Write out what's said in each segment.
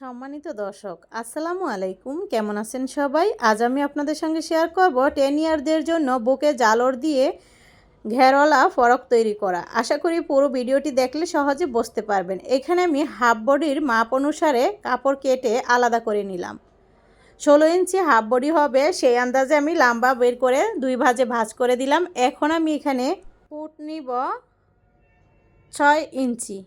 সম্মানিত দর্শক, আসসালামু আলাইকুম। কেমন আছেন সবাই? আজ আমি আপনাদের সঙ্গে শেয়ার করব টেন ইয়ারদের জন্য বুকে জালর দিয়ে ঘেরওয়ালা ফরক তৈরি করা। আশা করি পুরো ভিডিওটি দেখলে সহজে বুঝতে পারবেন। এখানে আমি হাফ বডির মাপ অনুসারে কাপড় কেটে আলাদা করে নিলাম। ষোলো ইঞ্চি হাফ বডি হবে, সেই আন্দাজে আমি লাম্বা বের করে দুই ভাজে ভাজ করে দিলাম। এখন আমি এখানে ফুট নিব ছয় ইঞ্চি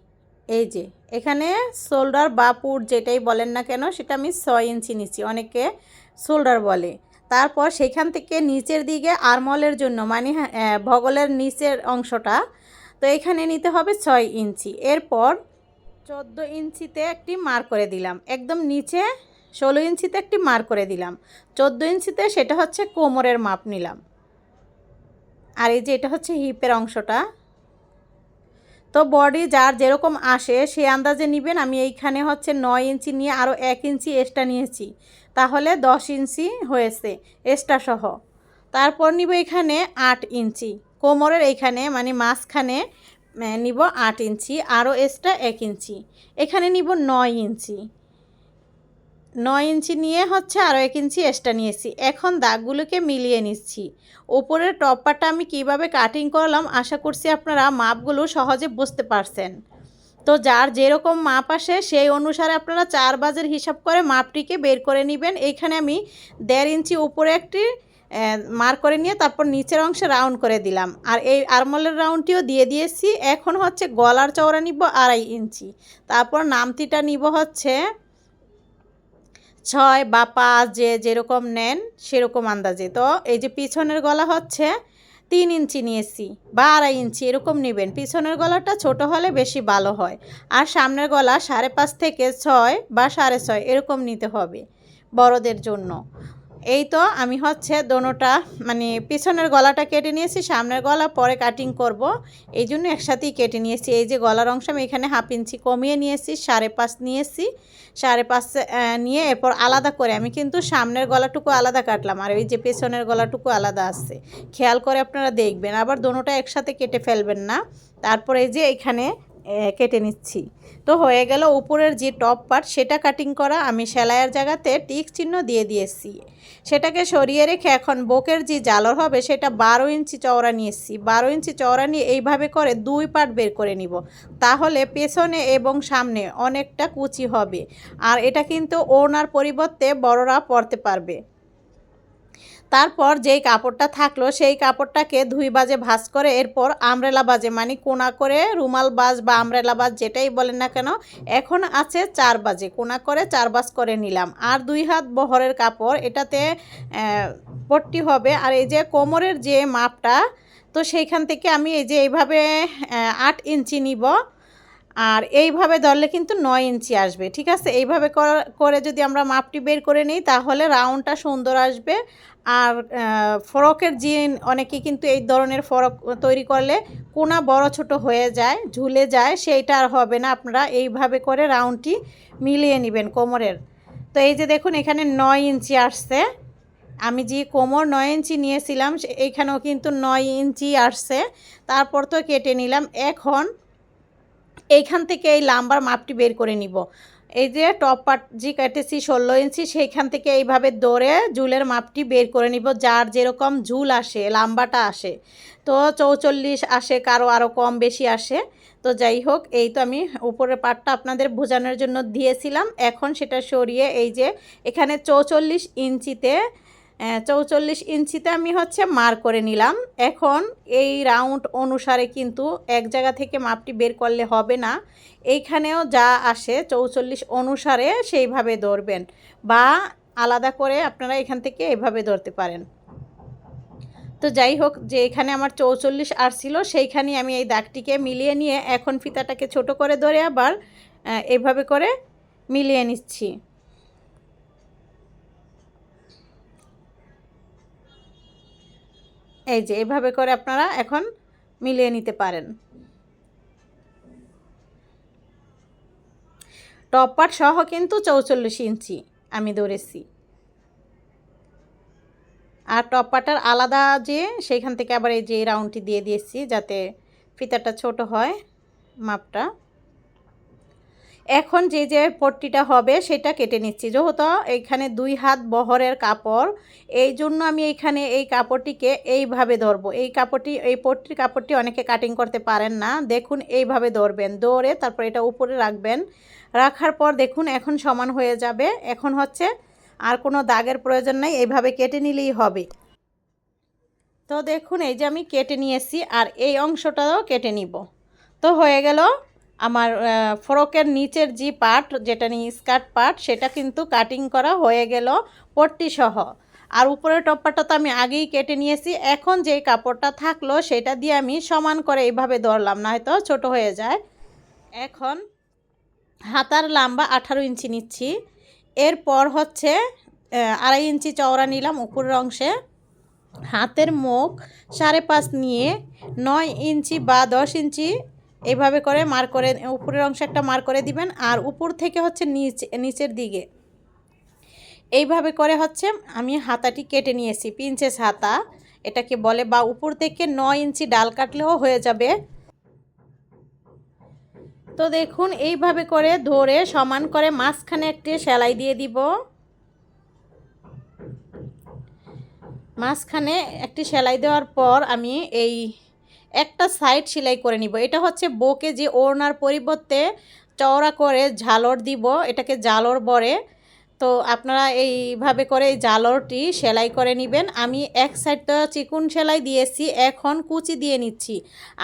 এই যে এখানে শোল্ডার বা পুট যেটাই বলেন না কেন সেটা আমি ছয় ইঞ্চি নিচ্ছি অনেকে শোল্ডার বলে। তারপর সেখান থেকে নিচের দিকে আরমলের জন্য মানে হ্যাঁ, ভগলের নিচের অংশটা তো এখানে নিতে হবে ছয় ইঞ্চি। এরপর চোদ্দ ইঞ্চিতে একটি মার করে দিলাম একদম নিচে ষোলো ইঞ্চিতে একটি মার করে দিলাম চোদ্দ ইঞ্চিতে সেটা হচ্ছে কোমরের মাপ নিলাম। আর এই যে এটা হচ্ছে হিপের অংশটা তো বডি যার যেরকম আসে, সে আন্দাজে নেবেন। আমি এইখানে হচ্ছে নয় ইঞ্চি নিয়ে আরও এক ইঞ্চি এক্সট্রা নিয়েছি। তাহলে দশ ইঞ্চি হয়েছে এক্সট্রা সহ। তারপর নিব এখানে আট ইঞ্চি। কোমরের এখানে মানে মাঝখানে নিব আট ইঞ্চি আরও এক্সট্রা এক ইঞ্চি। এখানে নিব নয় ইঞ্চি। নয় ইঞ্চি নিয়ে হচ্ছে আরও এক ইঞ্চি এক্সট্রা নিয়েছি। এখন দাগগুলোকে মিলিয়ে নিচ্ছি। ওপরের টপারটা আমি কীভাবে কাটিং করলাম আশা করছি আপনারা মাপগুলো সহজে বুঝতে পারছেন। তো যার যেরকম মাপ আসে, সেই অনুসারে আপনারা চার বাজের হিসাব করে মাপটিকে বের করে নেবেন। এইখানে আমি দেড় ইঞ্চি উপরে একটি মার করে নিয়ে তারপর নিচের অংশে রাউন্ড করে দিলাম। আর এই আরমলের রাউন্ডটিও দিয়ে দিয়েছি। এখন হচ্ছে গলার চওড়া নিব আড়াই ইঞ্চি। তারপর নামতিটা নিব হচ্ছে ছয় বা পাঁচ যে যেরকম নেন সেরকম আন্দাজে। তো এই যে পিছনের গলা হচ্ছে তিন ইঞ্চি নিয়েছি বা আড়াই ইঞ্চি এরকম নেবেন। পিছনের গলাটা ছোট হলে বেশি ভালো হয়। আর সামনের গলা সাড়ে পাঁচ থেকে ছয় বা সাড়ে ছয় এরকম নিতে হবে বড়দের জন্য। এই তো আমি হচ্ছে দোনোটা মানে পিছনের গলাটা কেটে নিয়েছি, সামনের গলা পরে কাটিং করব। এই জন্য একসাথেই কেটে নিয়েছি। এই যে গলার অংশ আমি এখানে হাফ ইঞ্চি কমিয়ে নিয়েছি, সাড়ে পাঁচ নিয়েছি, সাড়ে পাঁচ নিয়ে এরপর আলাদা করে আমি কিন্তু সামনের গলাটুকু আলাদা কাটলাম। আর ওই যে পেছনের গলাটুকু আলাদা আছে। খেয়াল করে আপনারা দেখবেন, আবার দোনোটা একসাথে কেটে ফেলবেন না। তারপরে এই যে এখানে কেটে নিচ্ছি। তো হয়ে গেল উপরের যে টপ পার্ট সেটা কাটিং করা। আমি সেলাইয়ের জায়গাতে টিক চিহ্ন দিয়ে দিয়েছি। সেটাকে সরিয়ে রেখে এখন বোকের যে জালর হবে, সেটা বারো ইঞ্চি চওড়া নিয়েছি বারো ইঞ্চি চওড়া নিয়ে এইভাবে করে দুই পার্ট বের করে নিব। তাহলে পেছনে এবং সামনে অনেকটা কুচি হবে। আর এটা কিন্তু ওনার পরিবর্তে বড়রা পরতে পারবে। তারপর যেই কাপড়টা থাকল, সেই কাপড়টাকে ধুই বাজে ভাজ করে এরপর আমরেলা বাজে মানে কোনা করে রুমাল বাজ বা আমরেলা বাজ যেটাই বলেন না কেন, এখন আছে চার বাজে, কোনা করে চার বাজ করে নিলাম। আর দুই হাত বহরের কাপড়, এটাতে পট্টি হবে। আর এই যে কোমরের যে মাপটা, তো সেইখান থেকে আমি এই যে এইভাবে আট ইঞ্চি নিব। আর এইভাবে ধরলে কিন্তু নয় ইঞ্চি আসবে, ঠিক আছে? এইভাবে করে যদি আমরা মাপটি বের করে নিই, তাহলে রাউন্ডটা সুন্দর আসবে। আর ফরকের জিন অনেকে কিন্তু এই ধরনের ফরক তৈরি করলে কোনা বড় ছোট হয়ে যায়, ঝুলে যায়, সেইটা আর হবে না। আপনারা এইভাবে করে রাউন্ডটি মিলিয়ে নেবেন কোমরের। তো এই যে দেখুন, এখানে নয় ইঞ্চি আসছে। আমি যে কোমর নয় ইঞ্চি নিয়েছিলাম এইখানেও কিন্তু নয় ইঞ্চি আসছে। তারপর তো কেটে নিলাম। এখন এইখান থেকে এই লাম্বার মাপটি বের করে নিব। এই যে টপ পার্ট যে কেটেছি ষোলো ইঞ্চি, সেইখান থেকে এইভাবে দৌড়ে ঝুলের মাপটি বের করে নিব, যার যেরকম ঝুল আসে, লাম্বাটা আসে। তো চৌচল্লিশ আসে, কারও আরও কম বেশি আসে। তো যাই হোক, এই তো আমি উপরের পাটটা আপনাদের বোঝানোর জন্য দিয়েছিলাম। এখন সেটা সরিয়ে এই যে এখানে চৌচল্লিশ ইঞ্চিতে চৌচল্লিশ ইঞ্চিতে আমি হচ্ছে মার করে নিলাম। এখন এই রাউন্ড অনুসারে কিন্তু এক জায়গা থেকে মাপটি বের করলে হবে না। এইখানেও যা আসে চৌচল্লিশ অনুসারে সেইভাবে ধরবেন বা আলাদা করে আপনারা এখান থেকে এভাবে ধরতে পারেন। তো যাই হোক, যে এখানে আমার চৌচল্লিশ আসছিল সেইখানে আমি এই দাগটিকে মিলিয়ে নিয়ে এখন ফিতাটাকে ছোট করে ধরে আবার এইভাবে করে মিলিয়ে নিচ্ছি। এই যে, এভাবে করে আপনারা এখন মিলিয়ে নিতে পারেন। টপ পার্ট সহ কিন্তু চৌচল্লিশ ইঞ্চি আমি ধরেছি। আর টপ পাটার আলাদা যে, সেইখান থেকে আবার এই যে রাউন্ডটি দিয়ে দিয়েছি যাতে ফিতাটা ছোট হয়, মাপটা। এখন যে যে পট্টিটা হবে সেটা কেটে নিচ্ছি। যেহেতু এখানে দুই হাত বহরের কাপড়, এই জন্য আমি এইখানে এই কাপড়টিকে এইভাবে ধরবো। এই কাপড়টি, এই পট্টির কাপড়টি অনেকে কাটিং করতে পারেন না। দেখুন, এইভাবে ধরবেন। দৌড়ে তারপর এটা উপরে রাখবেন। রাখার পর দেখুন, এখন সমান হয়ে যাবে। এখন হচ্ছে আর কোনো দাগের প্রয়োজন নাই, এইভাবে কেটে নিলেই হবে। তো দেখুন, এই যে আমি কেটে নিয়েছি আর এই অংশটাও কেটে নিব। তো হয়ে গেল আমার ফ্রকের নিচের যে পার্ট যেটা নিয়ে স্কার্ট পার্ট সেটা কিন্তু কাটিং করা হয়ে গেল পট্টি সহ আর উপরের টপ্পাটা তো আমি আগেই কেটে নিয়েছি। এখন যে কাপড়টা থাকল, সেটা দিয়ে আমি সমান করে এইভাবে ধরলাম না হয়তো ছোট হয়ে যায়। এখন হাতার লাম্বা আঠারো ইঞ্চি নিচ্ছি। এরপর হচ্ছে আড়াই ইঞ্চি চওড়া নিলাম উপরের অংশে। হাতের মুখ সাড়ে পাঁচ নিয়ে নয় ইঞ্চি বা দশ ইঞ্চি এইভাবে করে মার করে, উপরের অংশ একটা মার করে দিবেন আর উপর থেকে হচ্ছে নিচে, নিচের দিকে। এইভাবে করে হচ্ছে আমি হাতাটি কেটে নিয়েছি, পিঞ্চেস হাতা, এটাকে বলে বা উপর থেকে নয় ইঞ্চি ডাল কাটলেও হয়ে যাবে। তো দেখুন, এইভাবে করে ধরে সমান করে মাঝখানে একটি সেলাই দিয়ে দিব। মাঝখানে একটি সেলাই দেওয়ার পর আমি এই একটা সাইড সেলাই করে নিব। এটা হচ্ছে বোকে যে ওড়নার পরিবর্তে চওড়া করে ঝালর দিব, এটাকে জালর বলে তো আপনারা এইভাবে করে এই জালরটি সেলাই করে নেবেন। আমি এক সাইডটা চিকুন সেলাই দিয়েছি, এখন কুচি দিয়ে নিচ্ছি।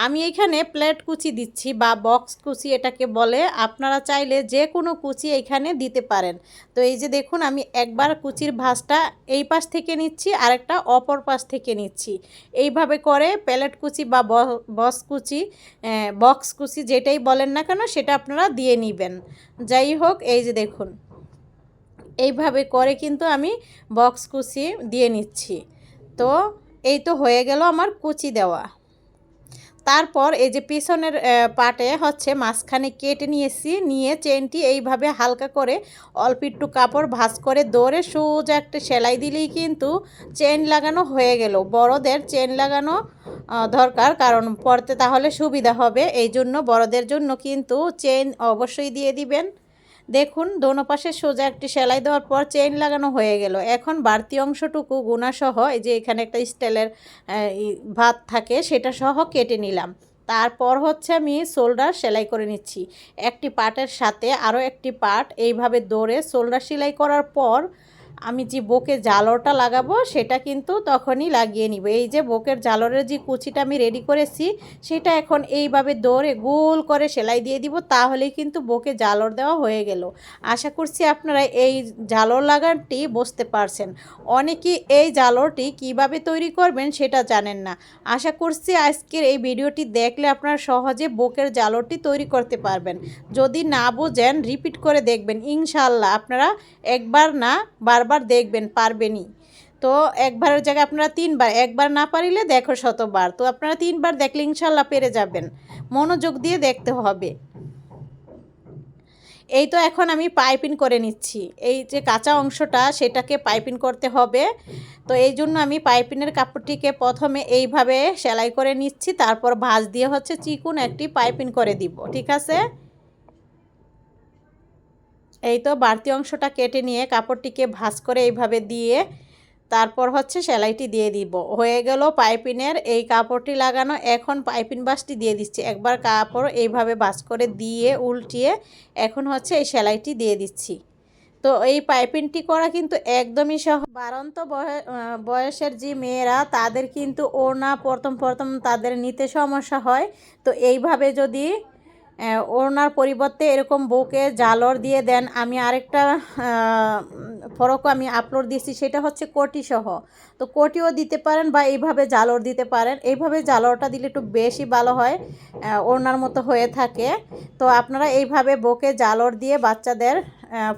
আমি এখানে প্লেট কুচি দিচ্ছি বা বক্স কুচি এটাকে বলে। আপনারা চাইলে যে কোনো কুচি এখানে দিতে পারেন। তো এই যে দেখুন, আমি একবার কুচির ভাঁজটা এই পাশ থেকে নিচ্ছি, আরেকটা অপর পাশ থেকে নিচ্ছি। এইভাবে করে প্লেট কুচি বা বক্স কুচি বক্স কুচি যেটাই বলেন না কেন, সেটা আপনারা দিয়ে নেবেন। যাই হোক, এই যে দেখুন। এইভাবে করে কিন্তু আমি বক্স কুচি দিয়ে নিচ্ছি। তো এই তো হয়ে গেল আমার কুচি দেওয়া। তারপর এই যে পিছনের পাটে হচ্ছে মাঝখানে কেটে নিয়েছি, নিয়ে চেনটি এইভাবে হালকা করে অল্প একটু কাপড় ভাঁজ করে দৌড়ে সোজা একটা সেলাই দিলেই কিন্তু চেন লাগানো হয়ে গেল। বড়দের চেন লাগানো দরকার, কারণ পরতে তাহলে সুবিধা হবে। এই জন্য বড়দের জন্য কিন্তু চেন অবশ্যই দিয়ে দিবেন। দেখুন, দোনো পাশে সোজা একটি সেলাই দেওয়ার পর চেইন লাগানো হয়ে গেল। এখন বাড়তি অংশটুকু গুণাসহ এই যে এখানে একটা স্টাইলের ভাত থাকে সেটা সহ কেটে নিলাম। তারপর হচ্ছে আমি শোল্ডার সেলাই করে নিচ্ছি। একটি পাটের সাথে আরও একটি পাট এইভাবে দৌড়ে সোলডার সেলাই করার পর আমি যে বোকে জালরটা লাগাবো, সেটা কিন্তু তখনই লাগিয়ে নিব। এই যে বোকের জালরের যে কুচিটা আমি রেডি করেছি, সেটা এখন এইভাবে দৌড়ে গোল করে সেলাই দিয়ে দিব, তাহলেই কিন্তু বোকে জালর দেওয়া হয়ে গেল। আশা করছি আপনারা এই জালর লাগানটি বুঝতে পারছেন। অনেকেই এই জালরটি কীভাবে তৈরি করবেন সেটা জানেন না। আশা করছি আজকের এই ভিডিওটি দেখলে আপনারা সহজে বোকের জালরটি তৈরি করতে পারবেন। যদি না বোঝেন রিপিট করে দেখবেন। ইনশাল্লাহ আপনারা একবার না বার বারবার দেখবেন, পারবেনই। তো একবারের জায়গায় আপনারা তিনবার, একবার না পারিলে দেখো শতবার। তো আপনারা তিনবার দেখলে ইনশাল্লাহ পেরে যাবেন। মনোযোগ দিয়ে দেখতে হবে। এই তো এখন আমি পাইপিং করে নিচ্ছি। এই যে কাঁচা অংশটা, সেটাকে পাইপিং করতে হবে। তো এই জন্য আমি পাইপিনের কাপড়টিকে প্রথমে এইভাবে সেলাই করে নিচ্ছি। তারপর ভাঁজ দিয়ে হচ্ছে চিকুন একটি পাইপিং করে দিব। ঠিক আছে? এই তো বাড়তি অংশটা কেটে নিয়ে কাপড়টিকে ভাঁজ করে এইভাবে দিয়ে তারপর হচ্ছে সেলাইটি দিয়ে দিব। হয়ে গেল পাইপিনের এই কাপড়টি লাগানো। এখন পাইপিন বাসটি দিয়ে দিচ্ছি। একবার কাপড় এইভাবে বাস করে দিয়ে উল্টিয়ে এখন হচ্ছে এই সেলাইটি দিয়ে দিচ্ছি। তো এই পাইপিংটি করা কিন্তু একদমই সহ বারন্ত বয়সের যে মেয়েরা, তাদের কিন্তু ওড়না প্রথম প্রথম তাদের নিতে সমস্যা হয়। তো এইভাবে যদি ওড়নার পরিবর্তে এরকম বউকে জালর দিয়ে দেন। আমি আরেকটা ফরকও আমি আপলোড দিয়েছি, সেটা হচ্ছে কোটি সহ। তো কোটিও দিতে পারেন বা এইভাবে জালর দিতে পারেন। এইভাবে জালরটা দিলে একটু বেশি ভালো হয় ওড়নার মতো হয়ে থাকে। তো আপনারা এইভাবে বউকে জালর দিয়ে বাচ্চাদের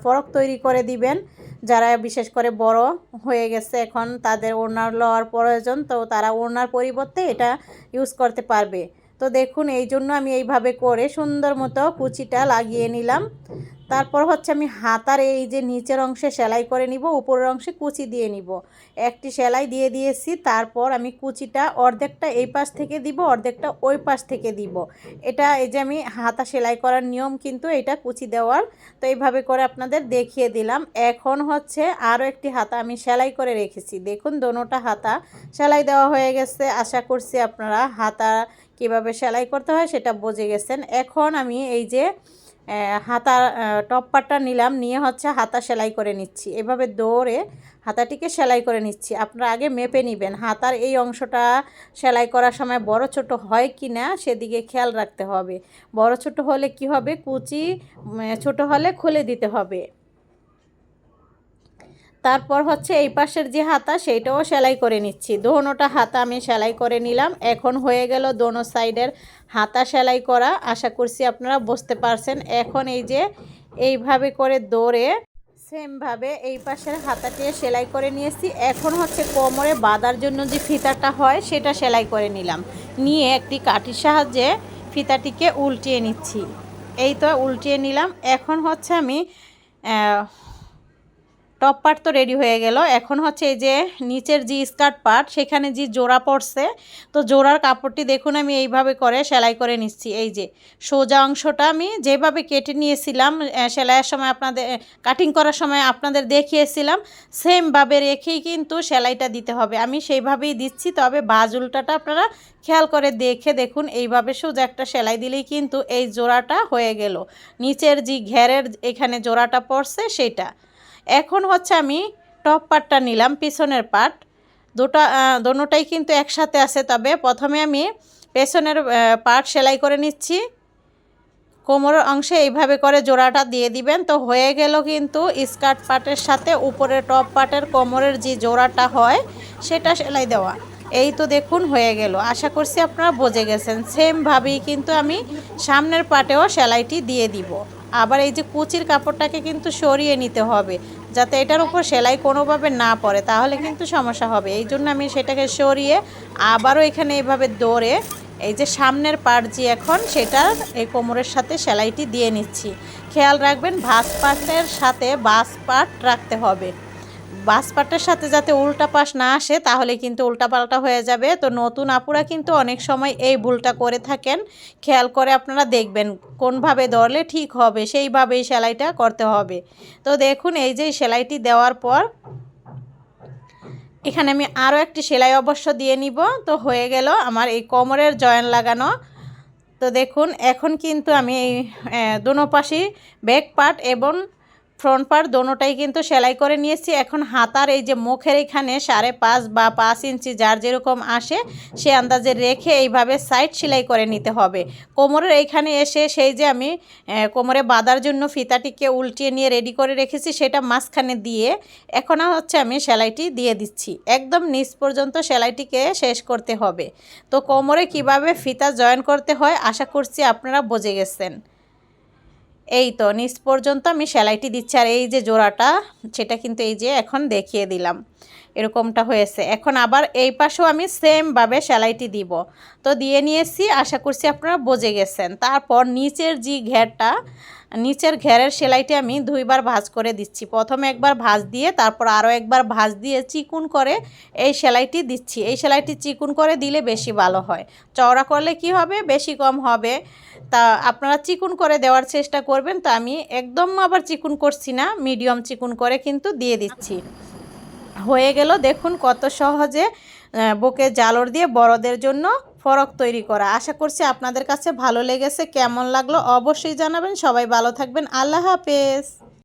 ফরক তৈরি করে দিবেন। যারা বিশেষ করে বড় হয়ে গেছে এখন, তাদের ওড়নার লওয়ার প্রয়োজন। তো তারা ওড়নার পরিবর্তে এটা ইউজ করতে পারবে। তো দেখুন, এই জন্য আমি এইভাবে করে সুন্দর মতো কুচিটা লাগিয়ে নিলাম। তারপর হচ্ছে আমি হাতার এই যে নিচের অংশে সেলাই করে নিব, উপরের অংশে কুচি দিয়ে নিব। একটি সেলাই দিয়ে দিয়েছি, তারপর আমি কুচিটা অর্ধেকটা এই পাশ থেকে দিব, অর্ধেকটা ওই পাশ থেকে দিব। এটা এই যে আমি হাতা সেলাই করার নিয়ম কিন্তু এটা কুচি দেওয়ার। তো এইভাবে করে আপনাদের দেখিয়ে দিলাম। এখন হচ্ছে আরও একটি হাতা আমি সেলাই করে রেখেছি। দেখুন, দোনোটা হাতা সেলাই দেওয়া হয়ে গেছে। আশা করছি আপনারা হাতা কীভাবে সেলাই করতে হয় সেটা বুঝে গেছেন। এখন আমি এই যে হাতা টপ পাটটা নিলাম, নিয়ে হচ্ছে হাতা সেলাই করে নিচ্ছি। এভাবে দৌড়ে হাতাটিকে সেলাই করে নিচ্ছি। আপনারা আগে মেপে নেবেন, হাতার এই অংশটা সেলাই করার সময় বড় ছোট হয় কি না সেদিকে খেয়াল রাখতে হবে। বড় ছোট হলে কি হবে? কুচি ছোট হলে খুলে দিতে হবে। তারপর হচ্ছে এই পাশের যে হাতা, সেইটাও সেলাই করে নিচ্ছি। দোনোটা হাতা আমি সেলাই করে নিলাম। এখন হয়ে গেল দোনো সাইডের হাতা সেলাই করা। আশা করছি আপনারা বুঝতে পারছেন। এখন এই যে এইভাবে করে দৌড়ে সেমভাবে এই পাশের হাতাটি সেলাই করে নিয়েছি। এখন হচ্ছে কোমরে বাঁধার জন্য যে ফিতাটা হয়, সেটা সেলাই করে নিলাম। নিয়ে একটি কাঠির সাহায্যে ফিতাটিকে উল্টিয়ে নিচ্ছি। এই তো উল্টিয়ে নিলাম। এখন হচ্ছে আমি টপ পার্ট তো রেডি হয়ে গেল। এখন হচ্ছে এই যে নিচের যে স্কার্ট পার্ট সেখানে যে জোড়া পড়ছে, তো জোড়ার কাপড়টি দেখুন আমি এইভাবে করে সেলাই করে নিচ্ছি। এই যে সোজা অংশটা আমি যেভাবে কেটে নিয়েছিলাম সেলাইয়ের সময় আপনাদের কাটিং করার সময় আপনাদের দেখিয়েছিলাম সেমভাবে রেখেই কিন্তু সেলাইটা দিতে হবে। আমি সেইভাবেই দিচ্ছি, তবে বাজ উল্টাটা আপনারা খেয়াল করে দেখে দেখুন, এইভাবে সোজা একটা সেলাই দিলেই কিন্তু এই জোড়াটা হয়ে গেল। নিচের যে ঘেরের এখানে জোড়াটা পড়ছে, সেটা। এখন হচ্ছে আমি টপ পার্টটা নিলাম, পিছনের পার্ট দুটা দোনোটাই কিন্তু একসাথে আছে, তবে প্রথমে আমি পেছনের পার্ট সেলাই করে নিচ্ছি। কোমরের অংশে এইভাবে করে জোড়াটা দিয়ে দিবেন। তো হয়ে গেল কিন্তু স্কার্ট পার্টের সাথে উপরে টপ পার্টের কোমরের যে জোড়াটা হয়, সেটা সেলাই দেওয়া। এই তো দেখুন, হয়ে গেল। আশা করছি আপনারা বুঝে গেছেন। সেমভাবেই কিন্তু আমি সামনের পাটেও সেলাইটি দিয়ে দিব। আবার এই যে কুচির কাপড়টাকে কিন্তু সরিয়ে নিতে হবে। যাতে এটার উপর সেলাই কোনোভাবে না পড়ে, তাহলে কিন্তু সমস্যা হবে। এই জন্য আমি সেটাকে সরিয়ে আবারও এখানে এইভাবে দৌড়ে এই যে সামনের পার্ট যে এখন সেটার এই কোমরের সাথে সেলাইটি দিয়ে নিচ্ছি। খেয়াল রাখবেন ভাস পাটের সাথে বাস পাট রাখতে হবে। বাস পাটের সাথে যাতে উল্টা পাশ না আসে, তাহলে কিন্তু উল্টাপাল্টা হয়ে যাবে। তো নতুন আপুরা কিন্তু অনেক সময় এই ভুলটা করে থাকেন। খেয়াল করে আপনারা দেখবেন কোনভাবে ধরলে ঠিক হবে, সেইভাবেই সেলাইটা করতে হবে। তো দেখুন, এই যে সেলাইটি দেওয়ার পর এখানে আমি আরও একটি সেলাই অবশ্য দিয়ে নিব। তো হয়ে গেল আমার এই কোমরের জয়েন লাগানো। তো দেখুন, এখন কিন্তু আমি এই দোনো পাশে ব্যাক পার্ট এবং ফ্রন্ট পার্ট দোনোটাই কিন্তু সেলাই করে নিয়েছি। এখন হাতার এই যে মুখের এখানে সাড়ে পাঁচ বা পাঁচ ইঞ্চি যার যেরকম আসে, সে আন্দাজে রেখে এইভাবে সাইড সেলাই করে নিতে হবে। কোমরের এইখানে এসে সেই যে আমি কোমরে বাঁধার জন্য ফিতাটিকে উল্টিয়ে নিয়ে রেডি করে রেখেছি, সেটা মাঝখানে দিয়ে এখন হচ্ছে আমি সেলাইটি দিয়ে দিচ্ছি। একদম নিচ পর্যন্ত সেলাইটিকে শেষ করতে হবে। তো কোমরে কীভাবে ফিতা জয়েন করতে হয়, আশা করছি আপনারা বুঝে গেছেন। এই তো, নিচ পর্যন্ত আমি সেলাইটি দিচ্ছি আর এই যে জোড়াটা, সেটা কিন্তু এই যে এখন দেখিয়ে দিলাম। এরকমটা হয়েছে। এখন আবার এই পাশেও আমি সেমভাবে সেলাইটি দিব। তো দিয়ে নিয়েছি, আশা করছি আপনারা বুঝে গেছেন। তারপর নিচের যে ঘেরটা নিচের ঘেরের সেলাইটি আমি দুইবার ভাজ করে দিচ্ছি। প্রথমে একবার ভাজ দিয়ে, তারপর আরও একবার ভাজ দিয়ে চিকুন করে এই সেলাইটি দিচ্ছি। এই সেলাইটি চিকুন করে দিলে বেশি ভালো হয়। চওড়া করলে কি হবে? বেশি কম হবে। তা আপনারা চিকুন করে দেওয়ার চেষ্টা করবেন। তো আমি একদম আবার চিকুন করছি না, মিডিয়াম চিকুন করে কিন্তু দিয়ে দিচ্ছি। হয়ে গেল, দেখুন কত সহজে বুকে জালর দিয়ে বড়দের জন্য ফরক তৈরি করা। আশা করছি আপনাদের কাছে ভালো লেগেছে, কেমন লাগল অবশ্যই জানাবেন। সবাই ভালো থাকবেন। আল্লাহ হাফেজ।